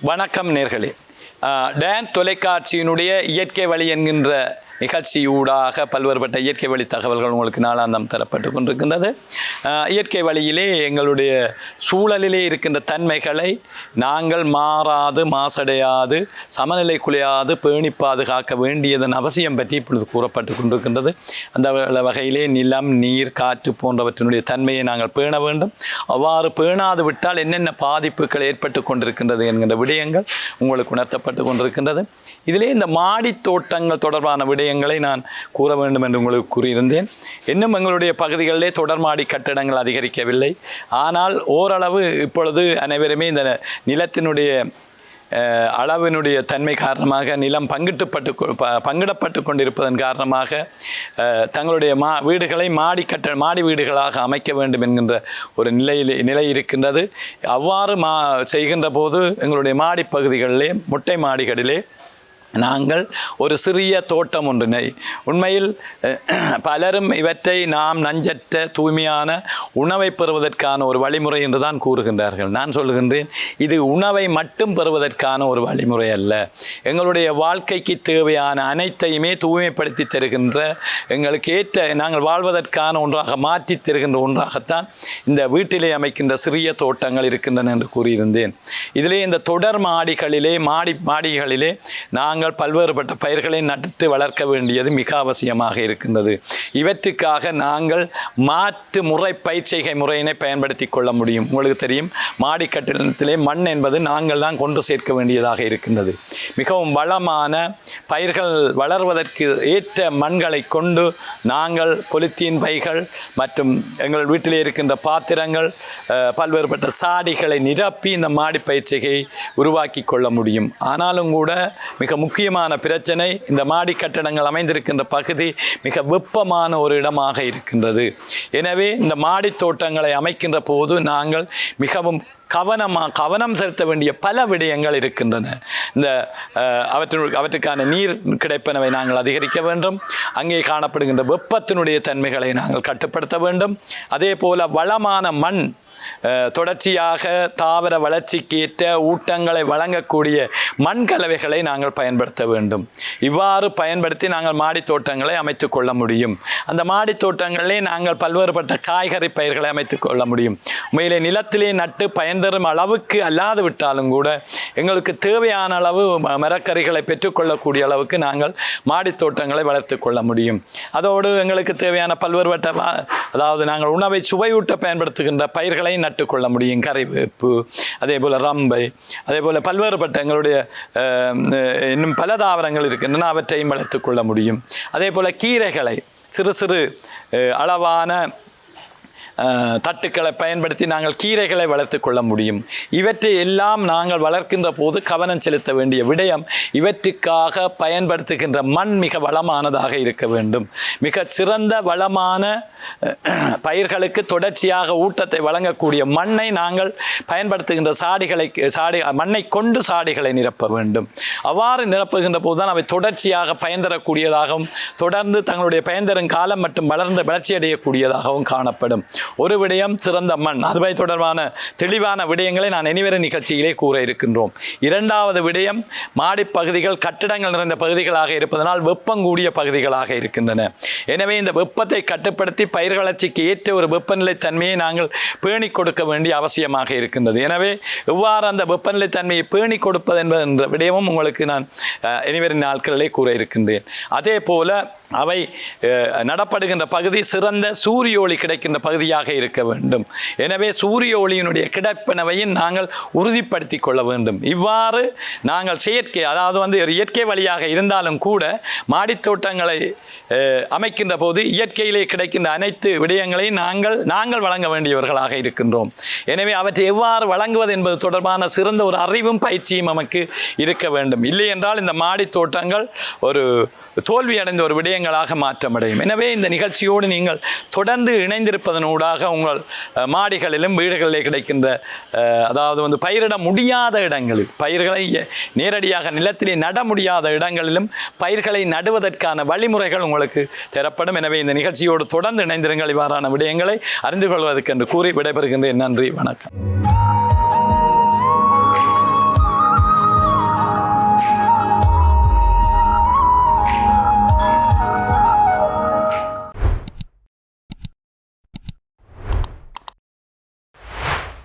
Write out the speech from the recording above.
வணக்கம் நேர்களே. டேன் தொலைக்காட்சியினுடைய இயற்கை வழி என்கின்ற நிகழ்ச்சியூடாக பல்வேறுபட்ட இயற்கை வழி தகவல்கள் உங்களுக்கு நாளாந்தம் தரப்பட்டு கொண்டிருக்கின்றது. இயற்கை வழியிலே எங்களுடைய சூழலிலே இருக்கின்ற தன்மைகளை நாங்கள் மாறாது மாசடையாது சமநிலை குலையாது பேணி பாதுகாக்க வேண்டியதன் அவசியம் பற்றி இப்பொழுது கூறப்பட்டு கொண்டிருக்கின்றது. அந்த வகையிலே நிலம் நீர் காற்று போன்றவற்றினுடைய தன்மையை நாங்கள் பேண வேண்டும். அவ்வாறு பேணாது விட்டால் என்னென்ன பாதிப்புகள் ஏற்பட்டு கொண்டிருக்கின்றது என்கின்ற விடயங்கள் உங்களுக்கு உணர்த்தப்பட்டு கொண்டிருக்கின்றது. இதிலே இந்த மாடி தோட்டங்கள் தொடர்பான விடயங்களை நான் கூற வேண்டும் என்று உங்களுக்கு கூறியிருந்தேன். இன்னும் எங்களுடைய பகுதிகளிலே தொடர்மாடி கட்டடங்கள் அதிகரிக்கவில்லை. ஆனால் ஓரளவு இப்பொழுது அனைவருமே இந்த நிலத்தினுடைய அளவினுடைய தன்மை காரணமாக நிலம் பங்கிட்டுப்பட்டு கொ- ப- பங்கிடப்பட்டு கொண்டிருப்பதன் காரணமாக தங்களுடைய மா வீடுகளை மாடி கட்ட மாடி வீடுகளாக அமைக்க வேண்டும் என்கின்ற ஒரு நிலையில் நிலை இருக்கின்றது. அவ்வாறு மா செய்கின்ற போது எங்களுடைய மாடி பகுதிகளிலே மொட்டை மாடிகளிலே நாங்கள் ஒரு சிறிய தோட்டம் ஒன்றினை. உண்மையில் பலரும் இவற்றை நாம் நஞ்சற்ற தூய்மையான உணவை பெறுவதற்கான ஒரு வழிமுறை என்று தான் கூறுகின்றார்கள். நான் சொல்கின்றேன் இது உணவை மட்டும் பெறுவதற்கான ஒரு வழிமுறை அல்ல. எங்களுடைய வாழ்க்கைக்கு தேவையான அனைத்தையுமே தூய்மைப்படுத்தி தருகின்ற எங்களுக்கு ஏற்ற நாங்கள் வாழ்வதற்கான ஒன்றாக மாற்றி தருகின்ற ஒன்றாகத்தான் இந்த வீட்டிலே அமைக்கின்ற சிறிய தோட்டங்கள் இருக்கின்றன என்று கூறியிருந்தேன். இதிலே இந்த தொடர் மாடிகளிலே மாடி மாடிகளிலே நாங்கள் பல்வேறுபட்ட பயிர்களை நட்டு வளர்க்க வேண்டியது மிக அவசியமாக இருக்கின்றது. இவற்றுக்காக நாங்கள் மாற்று முறை பயிற்சிகை முறையினை பயன்படுத்தி கொள்ள முடியும். உங்களுக்கு தெரியும் மாடி கட்டிடத்திலே மண் என்பது நாங்கள் தான் கொண்டு சேர்க்க வேண்டியதாக இருக்கின்றது. மிகவும் வளமான பயிர்கள் வளர்வதற்கு ஏற்ற மண்களை கொண்டு நாங்கள் பொலித்தீன் பைகள் மற்றும் எங்கள் வீட்டிலே இருக்கின்ற பாத்திரங்கள் பல்வேறுபட்ட சாடிகளை நிரப்பி இந்த மாடி பயிற்சியை உருவாக்கி கொள்ள முடியும். ஆனாலும் கூட மிக முக்கியமான பிரச்சனை இந்த மாடி கட்டடங்கள் அமைந்திருக்கின்ற பகுதி மிக வெப்பமான ஒரு இடமாக இருக்கின்றது. எனவே இந்த மாடி தோட்டங்களை அமைக்கின்ற போது நாங்கள் மிகவும் கவனமாக கவனம் செலுத்த வேண்டிய பல விடயங்கள் இருக்கின்றன. இந்த அஹ், அவற்றுக்கான நீர் கிடைப்பனவை நாங்கள் அதிகரிக்க வேண்டும். அங்கே காணப்படுகின்ற வெப்பத்தினுடைய தன்மைகளை நாங்கள் கட்டுப்படுத்த வேண்டும். அதே போல் வளமான மண் தொடர்ச்சியாக தாவர வளர்ச்சிக்கு ஏற்ற ஊட்டங்களை வழங்கக்கூடிய மண் கலவைகளை நாங்கள் பயன்படுத்த வேண்டும். இவ்வாறு பயன்படுத்தி நாங்கள் மாடி தோட்டங்களை அமைத்துக் கொள்ள முடியும். அந்த மாடி தோட்டங்களிலே நாங்கள் பல்வேறுபட்ட காய்கறி பயிர்களை அமைத்துக் கொள்ள முடியும். உண்மையிலே நிலத்திலே நட்டு பயன் தரும் அளவுக்கு அல்லாது விட்டாலும் கூட எங்களுக்கு தேவையான அளவு ம- மரக்கறிகளை பெற்றுக்கொள்ளக்கூடிய அளவுக்கு நாங்கள் மாடித் தோட்டங்களை வளர்த்து கொள்ள முடியும். அதோடு எங்களுக்கு தேவையான பல்வேறுபட்ட வா- அதாவது நாங்கள் உணவை சுவையூட்ட பயன்படுத்துகின்ற பயிர்களை நட்டுக்கொள்ள முடியும். கறிவேப்பு அதே போல் ரம்பை அதே போல் பல்வேறுபட்ட எங்களுடைய இன்னும் பல தாவரங்கள் இருக்கின்றன அவற்றையும் வளர்த்து கொள்ள முடியும். அதே போல் கீரைகளை சிறு சிறு அளவான தட்டுக்களை பயன்படுத்தி நாங்கள் கீரைகளை வளர்த்து கொள்ள முடியும். இவற்றை எல்லாம் நாங்கள் வளர்க்கின்ற போது கவனம் செலுத்த வேண்டிய விடயம் இவற்றுக்காக பயன்படுத்துகின்ற மண் மிக வளமானதாக இருக்க வேண்டும். மிக சிறந்த வளமான பயிர்களுக்கு தொடர்ச்சியாக ஊட்டத்தை வழங்கக்கூடிய மண்ணை நாங்கள் பயன்படுத்துகின்ற சாடிகளை சாடி மண்ணை கொண்டு சாடிகளை நிரப்ப வேண்டும். அவ்வாறு நிரப்புகின்ற போதுதான் அவை தொடர்ச்சியாக பயன் தரக்கூடியதாகவும் தொடர்ந்து தங்களுடைய பயன் தரும் காலம் மற்றும் வளர்ந்து வளர்ச்சியடையக்கூடியதாகவும் காணப்படும். ஒரு விடயம் சிறந்த மண். அதுவை தொடர்பான தெளிவான விடயங்களை நான் இனிவரும் நிகழ்ச்சியிலே கூற இருக்கின்றோம். இரண்டாவது விடயம் மாடிப் பகுதிகள் கட்டிடங்கள் நிறைந்த பகுதிகளாக இருப்பதனால் வெப்பம் கூடிய பகுதிகளாக இருக்கின்றன. எனவே இந்த வெப்பத்தை கட்டுப்படுத்தி பயிர் வளர்ச்சிக்கு ஏற்ற ஒரு வெப்பநிலை தன்மையை நாங்கள் பேணிக் கொடுக்க வேண்டிய அவசியமாக இருக்கின்றது. எனவே எவ்வாறு அந்த வெப்பநிலை தன்மையை பேணி கொடுப்பது என்பது என்ற விடயமும் உங்களுக்கு நான் இனிவரும் நாட்களிலே கூற இருக்கின்றேன். அதே போல அவை நடப்படுகின்ற பகுதி சிறந்த சூரிய ஒளி கிடைக்கின்ற பகுதியாக இருக்க வேண்டும். எனவே சூரிய ஒளியினுடைய கிடைப்பனவையும் நாங்கள் உறுதிப்படுத்திக் கொள்ள வேண்டும். இவ்வாறு நாங்கள் செயற்கை அதாவது வந்து ஒரு இயற்கை வழியாக இருந்தாலும் கூட மாடித்தோட்டங்களை அமைக்கின்ற போது இயற்கையிலே கிடைக்கின்ற அனைத்து விடயங்களையும் நாங்கள் நாங்கள் வழங்க வேண்டியவர்களாக இருக்கின்றோம். எனவே அவற்றை எவ்வாறு வழங்குவது என்பது தொடர்பான சிறந்த ஒரு அறிவும் பயிற்சியும் நமக்கு இருக்க வேண்டும். இல்லை என்றால் இந்த மாடித்தோட்டங்கள் ஒரு தோல்வி அடைந்த ஒரு விடயங்களாக மாற்றமடையும். எனவே இந்த நிகழ்ச்சியோடு நீங்கள் தொடர்ந்து இணைந்திருப்பதனூடாக உங்கள் மாடிகளிலும் வீடுகளிலே கிடைக்கின்ற அதாவது வந்து பயிரிட முடியாத இடங்களில் பயிர்களை நேரடியாக நிலத்திலே நட முடியாத இடங்களிலும் பயிர்களை நடுவதற்கான வழிமுறைகள் உங்களுக்கு தரப்படும். எனவே இந்த நிகழ்ச்சியோடு தொடர்ந்து இணைந்திருங்கள். இவ்வாறான விடயங்களை அறிந்து கொள்வதற்கு என்று கூறி விடைபெறுகின்றேன். நன்றி. வணக்கம்.